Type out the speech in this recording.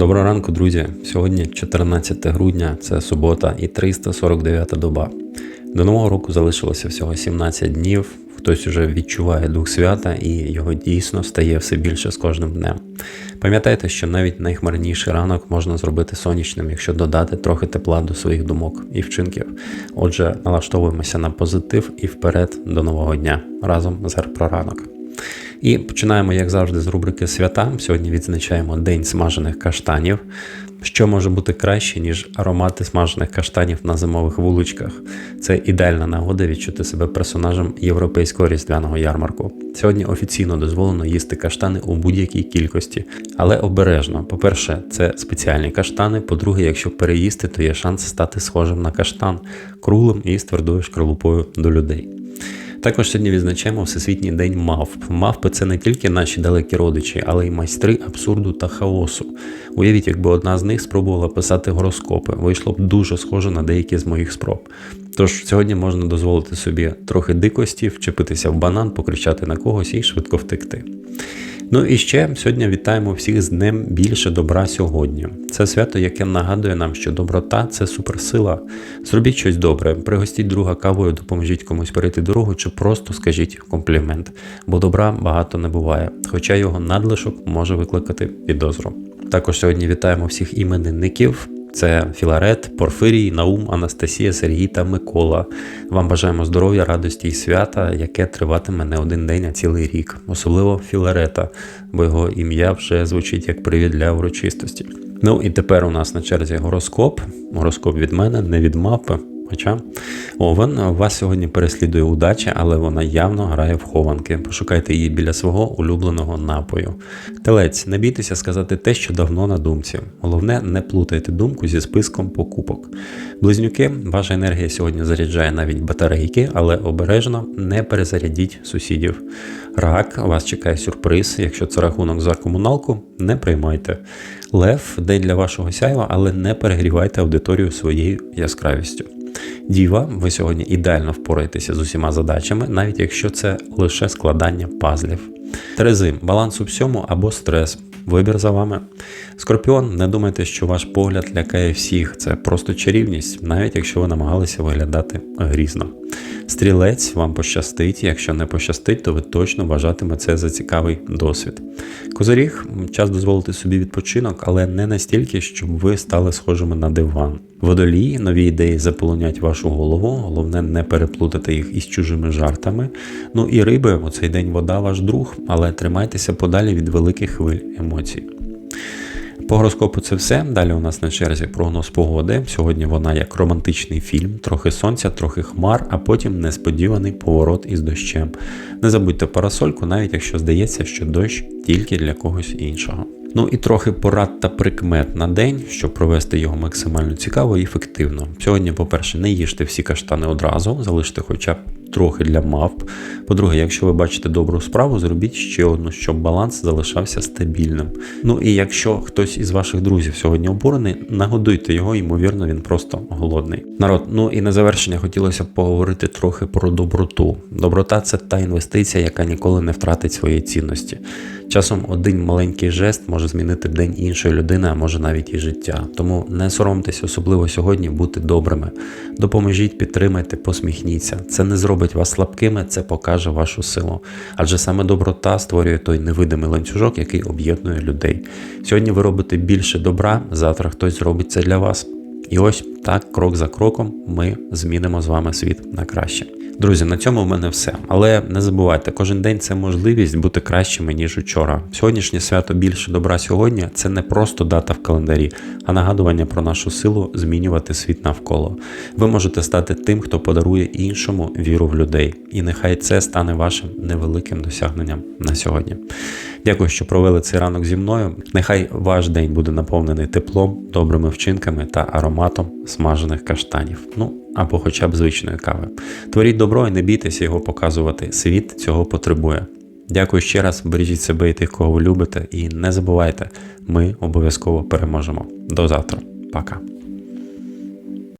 Доброго ранку, друзі. Сьогодні 14 грудня, це субота і 349 доба. До нового року залишилося всього 17 днів. Хтось уже відчуває дух свята і його дійсно стає все більше з кожним днем. Пам'ятайте, що навіть найхмарніший ранок можна зробити сонячним, якщо додати трохи тепла до своїх думок і вчинків. Отже, налаштовуємося на позитив і вперед до нового дня разом з «Гер про ранок. І починаємо, як завжди, з рубрики свята. Сьогодні відзначаємо День смажених каштанів. Що може бути краще, ніж аромати смажених каштанів на зимових вуличках? Це ідеальна нагода відчути себе персонажем європейського різдвяного ярмарку. Сьогодні офіційно дозволено їсти каштани у будь-якій кількості, але обережно. По-перше, це спеціальні каштани. По-друге, якщо переїсти, то є шанс стати схожим на каштан, круглим і з твердою шкарлупою до людей. Також сьогодні відзначаємо Всесвітній день мавп. Мавпи це не тільки наші далекі родичі, але й майстри абсурду та хаосу. Уявіть, якби одна з них спробувала писати гороскопи. Вийшло б дуже схоже на деякі з моїх спроб. Тож сьогодні можна дозволити собі трохи дикості, вчепитися в банан, покричати на когось і швидко втекти. Ну і ще сьогодні вітаємо всіх з Днем більше добра сьогодні. Це свято, яке нагадує нам, що доброта це суперсила. Зробіть щось добре, пригостіть друга кавою, допоможіть комусь перейти дорогу, чи просто скажіть комплімент, бо добра багато не буває, хоча його надлишок може викликати підозру. Також сьогодні вітаємо всіх іменинників. Це Філарет, Порфирій, Наум, Анастасія, Сергій та Микола. Вам бажаємо здоров'я, радості і свята, яке триватиме не один день, а цілий рік, особливо Філарета, бо його ім'я вже звучить як привід для урочистості. Ну і тепер у нас на черзі гороскоп. Гороскоп від мене, не від мапи. Хоча Овен вас сьогодні переслідує удача, але вона явно грає в хованки. Пошукайте її біля свого улюбленого напою. Телець, не бійтеся сказати те, що давно на думці. Головне, не плутайте думку зі списком покупок. Близнюки, ваша енергія сьогодні заряджає навіть батарейки, але обережно не перезарядіть сусідів. Рак, вас чекає сюрприз. Якщо це рахунок за комуналку, не приймайте. Лев, день для вашого сяйва, але не перегрівайте аудиторію своєю яскравістю. Діва, ви сьогодні ідеально впораєтеся з усіма задачами, навіть якщо це лише складання пазлів. Терези, баланс у всьому або стрес. Вибір за вами. Скорпіон, не думайте, що ваш погляд лякає всіх. Це просто чарівність, навіть якщо ви намагалися виглядати грізно. Стрілець вам пощастить, якщо не пощастить, то ви точно вважатиме це за цікавий досвід. Козиріг, час дозволити собі відпочинок, але не настільки, щоб ви стали схожими на диван. Водолій, нові ідеї заполонять вашу голову, головне не переплутати їх із чужими жартами. Ну і риби, у цей день вода ваш друг, але тримайтеся подалі від великих хвиль емоцій. По гороскопу це все. Далі у нас на черзі прогноз погоди. Сьогодні вона як романтичний фільм, трохи сонця, трохи хмар, а потім несподіваний поворот із дощем. Не забудьте парасольку, навіть якщо здається, що дощ тільки для когось іншого. Ну і трохи порад та прикмет на день, щоб провести його максимально цікаво і ефективно. Сьогодні, по-перше, не їжте всі каштани одразу, залиште хоча б трохи для мавп. По-друге, якщо ви бачите добру справу, зробіть ще одну, щоб баланс залишався стабільним. Ну і якщо хтось із ваших друзів сьогодні обурений, нагодуйте його, ймовірно, він просто голодний. Народ, ну і на завершення хотілося б поговорити трохи про доброту. Доброта це та інвестиція, яка ніколи не втратить своєї цінності. Часом один маленький жест може змінити день іншої людини, а може навіть і життя. Тому не соромтесь, особливо сьогодні, бути добрими. Допоможіть, підтримайте, посміхніться. Це не зробить вас слабкими, це покаже вашу силу. Адже саме доброта створює той невидимий ланцюжок, який об'єднує людей. Сьогодні ви робите більше добра, завтра хтось зробить це для вас. І ось так, крок за кроком, ми змінимо з вами світ на краще. Друзі, на цьому в мене все. Але не забувайте, кожен день це можливість бути кращими, ніж учора. Сьогоднішнє свято більше добра сьогодні це не просто дата в календарі, а нагадування про нашу силу змінювати світ навколо. Ви можете стати тим, хто подарує іншому віру в людей. І нехай це стане вашим невеликим досягненням на сьогодні. Дякую, що провели цей ранок зі мною. Нехай ваш день буде наповнений теплом, добрими вчинками та ароматом смажених каштанів. Ну або хоча б звичної кави. Творіть добро і не бійтеся його показувати. Світ цього потребує. Дякую ще раз, бережіть себе і тих, кого ви любите, і не забувайте, ми обов'язково переможемо. До завтра. Пока.